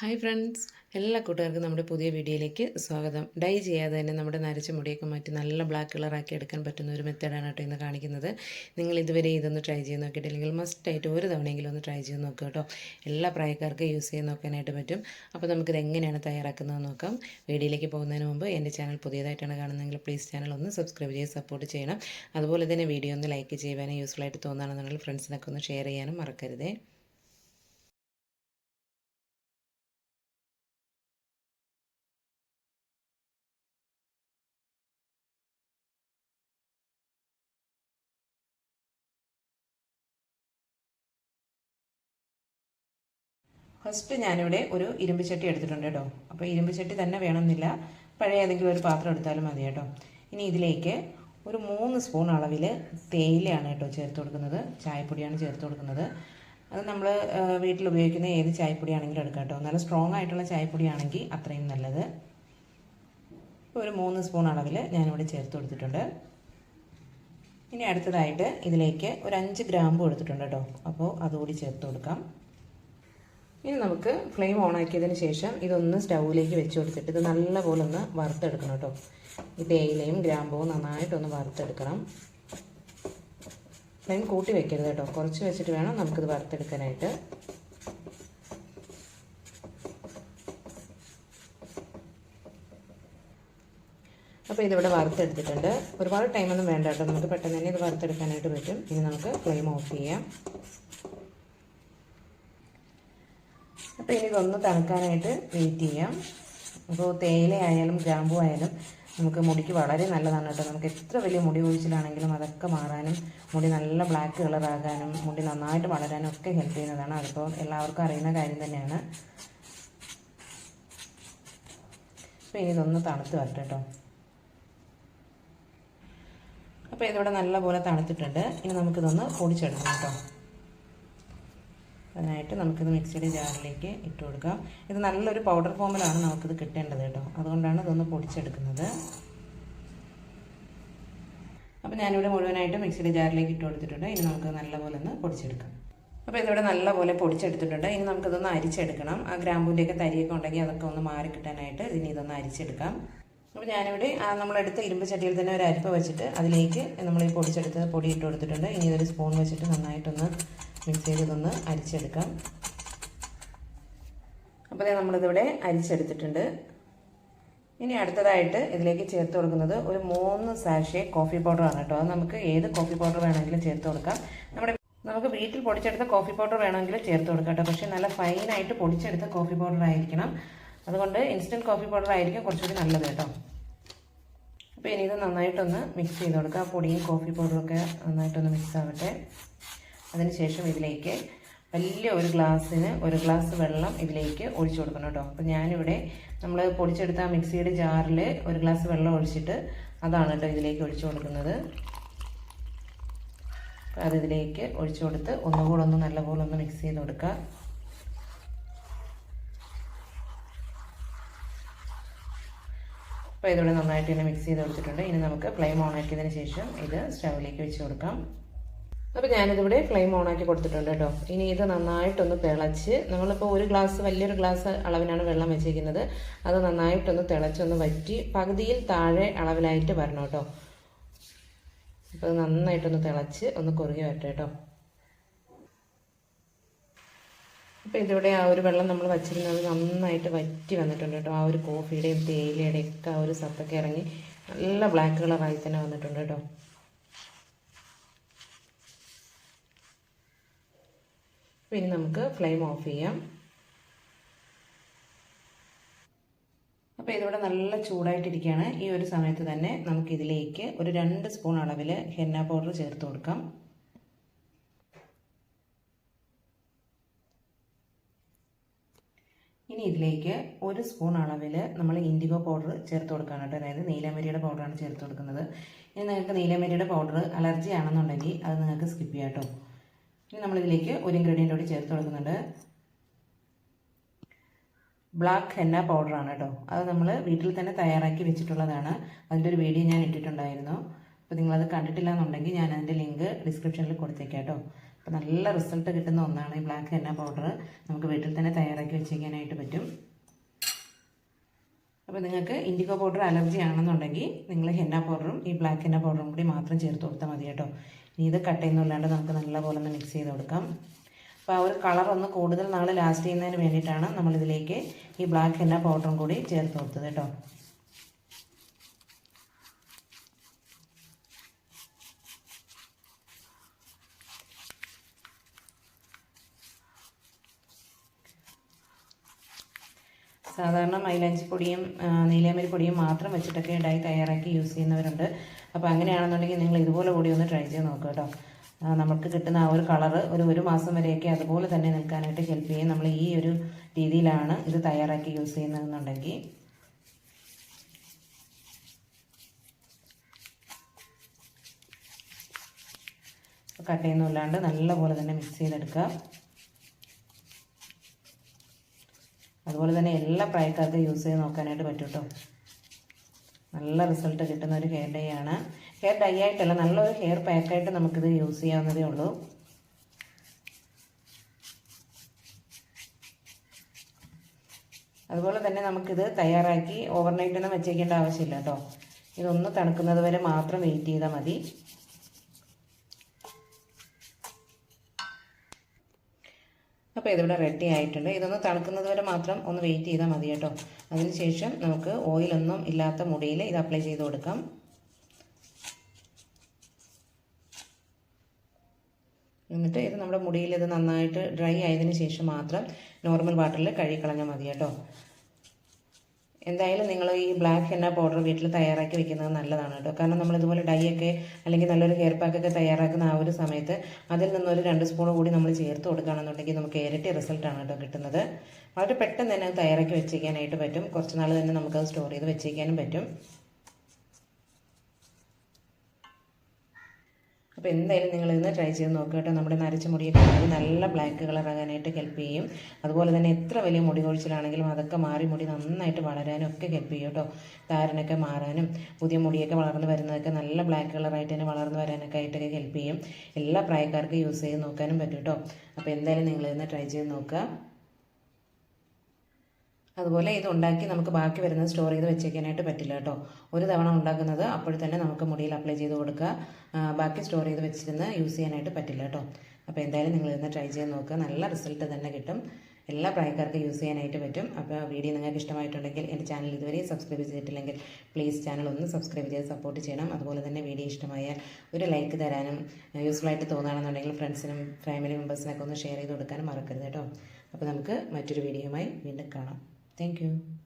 Hi friends എല്ലാ കൂട്ടുകാർക്കും നമ്മുടെ പുതിയ വീഡിയോയിലേക്ക് സ്വാഗതം. ഡൈ ചെയ്യാതെ തന്നെ നമ്മുടെ നരച്ച മുടിയൊക്കെ മാറ്റി നല്ല ബ്ലാക്ക് കളറാക്കി എടുക്കാൻ പറ്റുന്ന ഒരു മെത്തേഡാണ് കേട്ടോ ഇന്ന് കാണിക്കുന്നത്. നിങ്ങൾ ഇതുവരെ ഇതൊന്ന് ട്രൈ ചെയ്ത് നോക്കിയിട്ടില്ലെങ്കിൽ മസ്റ്റായിട്ട് ഒരു തവണയെങ്കിലും ഒന്ന് ട്രൈ ചെയ്ത് നോക്കുക കേട്ടോ. എല്ലാ പ്രായക്കാർക്കും യൂസ് ചെയ്ത് നോക്കാനായിട്ട് പറ്റും. അപ്പോൾ നമുക്കിത് എങ്ങനെയാണ് തയ്യാറാക്കുന്നത് നോക്കാം. വീഡിയോയിലേക്ക് പോകുന്നതിന് മുമ്പ് എന്റെ ചാനൽ പുതിയതായിട്ടാണ് കാണുന്നതെങ്കിൽ പ്ലീസ് ചാനൽ ഒന്ന് സബ്സ്ക്രൈബ് ചെയ്ത് സപ്പോർട്ട് ചെയ്യണം. അതുപോലെ തന്നെ വീഡിയോ ഒന്ന് ലൈക്ക് ചെയ്യുവാനും യൂസ്ഫുൾ ആയിട്ട് തോന്നുകയാണെന്നുണ്ടെങ്കിൽ ഫ്രണ്ട്സിനൊക്കെ ഒന്ന് ഷെയർ ചെയ്യാനും മറക്കരുതേ. ഫസ്റ്റ് ഞാനിവിടെ ഒരു ഇരുമ്പ് ചട്ടി എടുത്തിട്ടുണ്ട് കേട്ടോ. അപ്പോൾ ഇരുമ്പ് ചട്ടി തന്നെ വേണമെന്നില്ല. പഴയ ഏതെങ്കിലും ഒരു പാത്രം എടുത്താലും മതി കേട്ടോ. ഇനി ഇതിലേക്ക് ഒരു മൂന്ന് സ്പൂൺ അളവിൽ തേയിലയാണ് കേട്ടോ ചേർത്ത് കൊടുക്കുന്നത്. ചായപ്പൊടിയാണ് ചേർത്ത് കൊടുക്കുന്നത്. അത് നമ്മൾ വീട്ടിൽ ഉപയോഗിക്കുന്ന ഏത് ചായപ്പൊടിയാണെങ്കിലും എടുക്കാം കേട്ടോ. നല്ല സ്ട്രോങ് ആയിട്ടുള്ള ചായപ്പൊടിയാണെങ്കിൽ അത്രയും നല്ലത്. ഒരു മൂന്ന് സ്പൂൺ അളവിൽ ഞാനിവിടെ ചേർത്ത് കൊടുത്തിട്ടുണ്ട്. ഇനി അടുത്തതായിട്ട് ഇതിലേക്ക് ഒരു അഞ്ച് ഗ്രാമ്പ് കൊടുത്തിട്ടുണ്ട് കേട്ടോ. അപ്പോൾ അതുകൂടി ചേർത്ത് കൊടുക്കാം. ഇനി നമുക്ക് ഫ്ലെയിം ഓൺ ആക്കിയതിന് ശേഷം ഇതൊന്ന് സ്റ്റൗവിലേക്ക് വെച്ച് കൊടുത്തിട്ട് ഇത് നല്ലപോലെ ഒന്ന് വറുത്തെടുക്കണം കേട്ടോ. ഈ തേയിലയും ഗ്രാമ്പവും നന്നായിട്ടൊന്ന് വറുത്തെടുക്കണം. ഫ്ലെയിം കൂട്ടി വെക്കരുത് കേട്ടോ. കുറച്ച് വെച്ചിട്ട് വേണം നമുക്കിത് വറുത്തെടുക്കാനായിട്ട്. അപ്പോൾ ഇതിവിടെ വറുത്തെടുത്തിട്ടുണ്ട്. ഒരുപാട് ടൈമൊന്നും വേണ്ട കേട്ടോ. നമുക്ക് പെട്ടെന്ന് തന്നെ ഇത് വറുത്തെടുക്കാനായിട്ട് പറ്റും. ഇനി നമുക്ക് ഫ്ലെയിം ഓഫ് ചെയ്യാം. അപ്പോൾ ഇനി ഇതൊന്ന് തണുക്കാനായിട്ട് വെയിറ്റ് ചെയ്യാം. അപ്പോൾ തേയില ആയാലും ഗ്രാമ്പു ആയാലും നമുക്ക് മുടിക്ക് വളരെ നല്ലതാണ് കേട്ടോ. നമുക്ക് എത്ര വലിയ മുടി ഒഴിച്ചിലാണെങ്കിലും അതൊക്കെ മാറാനും മുടി നല്ല ബ്ലാക്ക് കളറാകാനും മുടി നന്നായിട്ട് വളരാനും ഒക്കെ ഹെൽപ്പ് ചെയ്യുന്നതാണ്. അതിപ്പോൾ എല്ലാവർക്കും അറിയുന്ന കാര്യം തന്നെയാണ്. അപ്പോൾ ഇനി ഇതൊന്ന് തണുത്ത് വരട്ടെ കേട്ടോ. അപ്പോൾ ഇതിവിടെ നല്ലപോലെ തണുത്തിട്ടുണ്ട്. ഇനി നമുക്കിതൊന്ന് പൊടിച്ചെടുക്കണം കേട്ടോ. അതിനായിട്ട് നമുക്കിത് മിക്സിയുടെ ജാറിലേക്ക് ഇട്ട് കൊടുക്കാം. ഇത് നല്ലൊരു പൗഡർ ഫോമിലാണ് നമുക്കിത് കിട്ടേണ്ടത് കേട്ടോ. അതുകൊണ്ടാണ് ഇതൊന്ന് പൊടിച്ചെടുക്കുന്നത്. അപ്പോൾ ഞാനിവിടെ മുഴുവനായിട്ട് മിക്സിയുടെ ജാറിലേക്ക് ഇട്ട് കൊടുത്തിട്ടുണ്ട്. ഇനി നമുക്ക് നല്ലപോലെ ഒന്ന് പൊടിച്ചെടുക്കാം. അപ്പോൾ ഇതിവിടെ നല്ലപോലെ പൊടിച്ചെടുത്തിട്ടുണ്ട്. ഇനി നമുക്കിതൊന്ന് അരിച്ചെടുക്കണം. ആ ഗ്രാമ്പൂന്റെയൊക്കെ തരിയൊക്കെ ഉണ്ടെങ്കിൽ അതൊക്കെ ഒന്ന് മാറി കിട്ടാനായിട്ട് ഇനി ഇതൊന്ന് അരിച്ചെടുക്കാം. അപ്പോൾ ഞാനിവിടെ നമ്മളെടുത്ത ഇരുമ്പ് ചട്ടിയിൽ തന്നെ ഒരു അരിപ്പ വെച്ചിട്ട് അതിലേക്ക് നമ്മൾ ഈ പൊടിച്ചെടുത്ത് പൊടി ഇട്ട് കൊടുത്തിട്ടുണ്ട്. ഇനി ഇതൊരു സ്പൂൺ വെച്ചിട്ട് നന്നായിട്ടൊന്ന് മിക്സ് ചെയ്തതൊന്ന് അരിച്ചെടുക്കാം. അപ്പോൾ നമ്മളിതിവിടെ അരിച്ചെടുത്തിട്ടുണ്ട്. ഇനി അടുത്തതായിട്ട് ഇതിലേക്ക് ചേർത്ത് കൊടുക്കുന്നത് ഒരു മൂന്ന് സാഷേ കോഫി പൗഡറാണ് കേട്ടോ. അത് നമുക്ക് ഏത് കോഫി പൗഡർ വേണമെങ്കിലും ചേർത്ത് കൊടുക്കാം. നമ്മുടെ നമുക്ക് വീട്ടിൽ പൊടിച്ചെടുത്ത കോഫി പൗഡർ വേണമെങ്കിൽ ചേർത്ത് കൊടുക്കാം കേട്ടോ. പക്ഷേ നല്ല ഫൈനായിട്ട് പൊടിച്ചെടുത്ത കോഫി പൗഡർ ആയിരിക്കണം. അതുകൊണ്ട് ഇൻസ്റ്റന്റ് കോഫി പൗഡർ ആയിരിക്കും കുറച്ചുകൂടി നല്ലത് കേട്ടോ. അപ്പോൾ ഇനി ഇത് നന്നായിട്ടൊന്ന് മിക്സ് ചെയ്ത് കൊടുക്കുക. പൊടിയും കോഫി പൗഡറും ഒക്കെ നന്നായിട്ടൊന്ന് മിക്സ് ആവട്ടെ. അതിനുശേഷം ഇതിലേക്ക് വലിയ ഒരു ഗ്ലാസ്സിന് ഒരു ഗ്ലാസ് വെള്ളം ഇതിലേക്ക് ഒഴിച്ചു കൊടുക്കണം കേട്ടോ. അപ്പോൾ ഞാനിവിടെ നമ്മൾ പൊടിച്ചെടുത്ത ആ മിക്സിയുടെ ജാറിൽ ഒരു ഗ്ലാസ് വെള്ളം ഒഴിച്ചിട്ട് അതാണ് കേട്ടോ ഇതിലേക്ക് ഒഴിച്ചു കൊടുക്കുന്നത്. അപ്പോൾ അതിതിലേക്ക് ഒഴിച്ചു കൊടുത്ത് ഒന്നുകൂടെ ഒന്ന് നല്ലപോലെ ഒന്ന് മിക്സ് ചെയ്ത് കൊടുക്കുക. അപ്പോൾ ഇതോടെ നന്നായിട്ട് തന്നെ മിക്സ് ചെയ്ത് കൊടുത്തിട്ടുണ്ട്. ഇനി നമുക്ക് ഫ്ലെയിം ഓൺ ആക്കിയതിന് ശേഷം ഇത് സ്റ്റൗവിലേക്ക് വെച്ച് കൊടുക്കാം. അപ്പോൾ ഞാനിതിവിടെ ഫ്ലെയിം ഓൺ ആക്കി കൊടുത്തിട്ടുണ്ട് കേട്ടോ. ഇനി ഇത് നന്നായിട്ടൊന്ന് തിളച്ച് നമ്മളിപ്പോൾ ഒരു ഗ്ലാസ് വലിയൊരു ഗ്ലാസ് അളവിനാണ് വെള്ളം വെച്ചിരിക്കുന്നത് അത് നന്നായിട്ടൊന്ന് തിളച്ചൊന്ന് വറ്റി പകുതിയിൽ താഴെ അളവിലായിട്ട് വരണം കേട്ടോ. അപ്പോൾ നന്നായിട്ടൊന്ന് തിളച്ച് ഒന്ന് കുറുകി വരട്ടെ കേട്ടോ. അപ്പോൾ ഇതിവിടെ ആ ഒരു വെള്ളം നമ്മൾ വച്ചിരുന്നത് നന്നായിട്ട് വറ്റി വന്നിട്ടുണ്ട് കേട്ടോ. ആ ഒരു കോഫിയുടെയും തേയിലയുടെയും ഒക്കെ ആ ഒരു സത്തൊക്കെ ഇറങ്ങി നല്ല ബ്ലാക്ക് കളറായി തന്നെ വന്നിട്ടുണ്ട് കേട്ടോ. പിന്നെ നമുക്ക് ഫ്ലെയിം ഓഫ് ചെയ്യാം. അപ്പോൾ ഇതിവിടെ നല്ല ചൂടായിട്ടിരിക്കുകയാണ്. ഈ ഒരു സമയത്ത് തന്നെ നമുക്കിതിലേക്ക് ഒരു രണ്ട് സ്പൂൺ അളവിൽ ഹെന്ന പൗഡർ ചേർത്ത് കൊടുക്കാം. ഇനി ഇതിലേക്ക് ഒരു സ്പൂൺ അളവിൽ നമ്മൾ ഇൻഡിഗോ പൗഡർ ചേർത്ത് കൊടുക്കുകയാണ് കേട്ടോ. അതായത് നീലമരിയുടെ പൗഡറാണ് ചേർത്ത് കൊടുക്കുന്നത്. ഇനി നിങ്ങൾക്ക് നീലമരിയുടെ പൗഡർ അലർജി ആണെന്നുണ്ടെങ്കിൽ അത് നിങ്ങൾക്ക് സ്കിപ്പ് ചെയ്യാം കേട്ടോ. ഇനി നമ്മളിതിലേക്ക് ഒരു ഇൻഗ്രീഡിയന്റ് കൂടി ചേർത്ത് കൊടുക്കുന്നുണ്ട്. ബ്ലാക്ക് ഹെന്ന പൗഡറാണ് കേട്ടോ. അത് നമ്മൾ വീട്ടിൽ തന്നെ തയ്യാറാക്കി വെച്ചിട്ടുള്ളതാണ്. അതിന്റെ ഒരു വീഡിയോ ഞാൻ ഇട്ടിട്ടുണ്ടായിരുന്നു. അപ്പോൾ നിങ്ങളത് കണ്ടിട്ടില്ല എന്നുണ്ടെങ്കിൽ ഞാൻ അതിന്റെ ലിങ്ക് ഡിസ്ക്രിപ്ഷനിൽ കൊടുത്തേക്കാം കേട്ടോ. അപ്പോൾ നല്ല റിസൾട്ട് കിട്ടുന്ന ഒന്നാണ് ഈ ബ്ലാക്ക് ഹെന്ന പൗഡർ നമുക്ക് വീട്ടിൽ തന്നെ തയ്യാറാക്കി വെച്ചിരിക്കാനായിട്ട് പറ്റും. അപ്പോൾ നിങ്ങൾക്ക് ഇൻഡിഗോ പൗഡർ അലർജി ആണെന്നുണ്ടെങ്കിൽ നിങ്ങൾ ഹെന്ന പൗഡറും ഈ ബ്ലാക്ക് ഹെന്ന പൗഡറും കൂടി മാത്രം ചേർത്ത് കൊടുത്താൽ മതി കേട്ടോ. ഇനി ഇത് കട്ട് ചെയ്യുന്നില്ലാണ്ട് നമുക്ക് നല്ലപോലെ ഒന്ന് മിക്സ് ചെയ്ത് കൊടുക്കാം. അപ്പോൾ ആ ഒരു കളർ ഒന്ന് കൂടുതൽ നാൾ ലാസ്റ്റ് ചെയ്യുന്നതിന് വേണ്ടിയിട്ടാണ് നമ്മളിതിലേക്ക് ഈ ബ്ലാക്ക് ഹെന്ന പൗഡറും കൂടി ചേർത്ത് കൊടുത്തത് കേട്ടോ. സാധാരണ മൈലാഞ്ചി പൊടിയും നീലാമരി പൊടിയും മാത്രം വെച്ചിട്ടൊക്കെ ഉണ്ടായി തയ്യാറാക്കി യൂസ് ചെയ്യുന്നവരുണ്ട്. അപ്പോൾ അങ്ങനെയാണെന്നുണ്ടെങ്കിൽ നിങ്ങൾ ഇതുപോലെ കൂടി ഒന്ന് ട്രൈ ചെയ്ത് നോക്കുക കേട്ടോ. നമുക്ക് കിട്ടുന്ന ആ ഒരു കളറ് ഒരു ഒരു മാസം വരെയൊക്കെ അതുപോലെ തന്നെ നിൽക്കാനായിട്ട് ഹെൽപ്പ് ചെയ്യും. നമ്മൾ ഈ ഒരു രീതിയിലാണ് ഇത് തയ്യാറാക്കി യൂസ് ചെയ്യുന്നതെന്നുണ്ടെങ്കിൽ. കട്ടയൊന്നും ഇല്ലാണ്ട് നല്ലപോലെ തന്നെ മിക്സ് ചെയ്തെടുക്കുക. അതുപോലെ തന്നെ എല്ലാ പ്രായക്കാർക്കും യൂസ് ചെയ്ത് നോക്കാനായിട്ട് പറ്റും കേട്ടോ നല്ല റിസൾട്ട് കിട്ടുന്ന ഒരു ഹെയർ ഡൈ ആണ്. ഹെയർ ഡൈ ആയിട്ടല്ല നല്ലൊരു ഹെയർ പാക്കായിട്ട് നമുക്കിത് യൂസ് ചെയ്യാവുന്നതേ ഉള്ളൂ. അതുപോലെ തന്നെ നമുക്കിത് തയ്യാറാക്കി ഓവർനൈറ്റ് ഒന്നും വെച്ചേക്കേണ്ട ആവശ്യമില്ല കേട്ടോ ഇതൊന്ന് തണുക്കുന്നത് വരെ മാത്രം വെയിറ്റ് ചെയ്താൽ മതി. അപ്പോൾ ഇതിവിടെ റെഡി ആയിട്ടുണ്ട്. ഇതൊന്ന് തണുക്കുന്നത് വരെ മാത്രം ഒന്ന് വെയിറ്റ് ചെയ്താൽ മതി കേട്ടോ. അതിനുശേഷം നമുക്ക് ഓയിലൊന്നും ഇല്ലാത്ത മുടിയിൽ ഇത് അപ്ലൈ ചെയ്ത് കൊടുക്കാം. എന്നിട്ട് ഇത് നമ്മുടെ മുടിയിൽ ഇത് നന്നായിട്ട് ഡ്രൈ ആയതിനു ശേഷം മാത്രം നോർമൽ വാട്ടറിൽ കഴുകിക്കളഞ്ഞാൽ മതി കേട്ടോ. എന്തായാലും നിങ്ങൾ ഈ ബ്ലാക്ക് ഹെന്ന പൗഡർ വീട്ടിൽ തയ്യാറാക്കി വെക്കുന്നത് നല്ലതാണ് കേട്ടോ. കാരണം നമ്മൾ ഇതുപോലെ ഡൈ ഒക്കെ അല്ലെങ്കിൽ നല്ലൊരു ഹെയർ പാക്കൊക്കെ തയ്യാറാക്കുന്ന ആ ഒരു സമയത്ത് അതിൽ നിന്നൊരു രണ്ട് സ്പൂൺ കൂടി നമ്മൾ ചേർത്ത് കൊടുക്കുകയാണെന്നുണ്ടെങ്കിൽ നമുക്ക് ഇരട്ടി റിസൾട്ടാണ് കേട്ടോ കിട്ടുന്നത്. വളരെ പെട്ടെന്ന് തന്നെ അത് തയ്യാറാക്കി വെച്ചേക്കാനായിട്ട് പറ്റും. കുറച്ച് നാൾ തന്നെ നമുക്കത് സ്റ്റോർ ചെയ്ത് വെച്ചേക്കാനും പറ്റും. അപ്പോൾ എന്തായാലും നിങ്ങൾ ഇന്ന് ട്രൈ ചെയ്ത് നോക്കുക കേട്ടോ. നമ്മുടെ നരച്ച മുടിയൊക്കെ നല്ല ബ്ലാക്ക് കളർ ആകാനായിട്ട് ഹെൽപ്പ് ചെയ്യും. അതുപോലെ തന്നെ എത്ര വലിയ മുടി കൊഴിച്ചിലാണെങ്കിലും അതൊക്കെ മാറി മുടി നന്നായിട്ട് വളരാനും ഒക്കെ ഹെൽപ്പ് ചെയ്യും കേട്ടോ. താരനൊക്കെ മാറാനും പുതിയ മുടിയൊക്കെ വളർന്നു വരുന്നതൊക്കെ നല്ല ബ്ലാക്ക് കളറായിട്ട് തന്നെ വളർന്നു വരാനൊക്കെ ആയിട്ടൊക്കെ ഹെൽപ്പ് ചെയ്യും. എല്ലാ പ്രായക്കാർക്കും യൂസ് ചെയ്ത് നോക്കാനും പറ്റും കേട്ടോ. അപ്പോൾ എന്തായാലും നിങ്ങൾ ഇന്ന് ട്രൈ ചെയ്ത് നോക്കുക. അതുപോലെ ഇത് ഉണ്ടാക്കി നമുക്ക് ബാക്കി വരുന്ന സ്റ്റോർ ചെയ്ത് വെച്ചേക്കാനായിട്ട് പറ്റില്ല കേട്ടോ. ഒരു തവണ ഉണ്ടാക്കുന്നത് അപ്പോൾ തന്നെ നമുക്ക് മുടിയിൽ അപ്ലൈ ചെയ്ത് കൊടുക്കുക. ബാക്കി സ്റ്റോർ ചെയ്ത് വെച്ചിരുന്ന് യൂസ് ചെയ്യാനായിട്ട് പറ്റില്ല കേട്ടോ. അപ്പോൾ എന്തായാലും നിങ്ങൾ ഇന്ന് ട്രൈ ചെയ്ത് നോക്കുക. നല്ല റിസൾട്ട് തന്നെ കിട്ടും. എല്ലാ പ്രായക്കാർക്കും യൂസ് ചെയ്യാനായിട്ട് പറ്റും. അപ്പോൾ വീഡിയോ നിങ്ങൾക്ക് ഇഷ്ടമായിട്ടുണ്ടെങ്കിൽ എന്റെ ചാനൽ ഇതുവരെ സബ്സ്ക്രൈബ് ചെയ്തിട്ടില്ലെങ്കിൽ പ്ലീസ് ചാനൽ ഒന്ന് സബ്സ്ക്രൈബ് ചെയ്ത് സപ്പോർട്ട് ചെയ്യണം. അതുപോലെ തന്നെ വീഡിയോ ഇഷ്ടമായാൽ ഒരു ലൈക്ക് തരാനും യൂസ്ഫുൾ ആയിട്ട് തോന്നുകയാണെന്നുണ്ടെങ്കിൽ ഫ്രണ്ട്സിനും ഫാമിലി മെമ്പേഴ്സിനൊക്കെ ഒന്ന് ഷെയർ ചെയ്ത് കൊടുക്കാനും മറക്കരുത് കേട്ടോ. അപ്പോൾ നമുക്ക് മറ്റൊരു വീഡിയോയുമായി വീണ്ടും കാണാം. Thank you.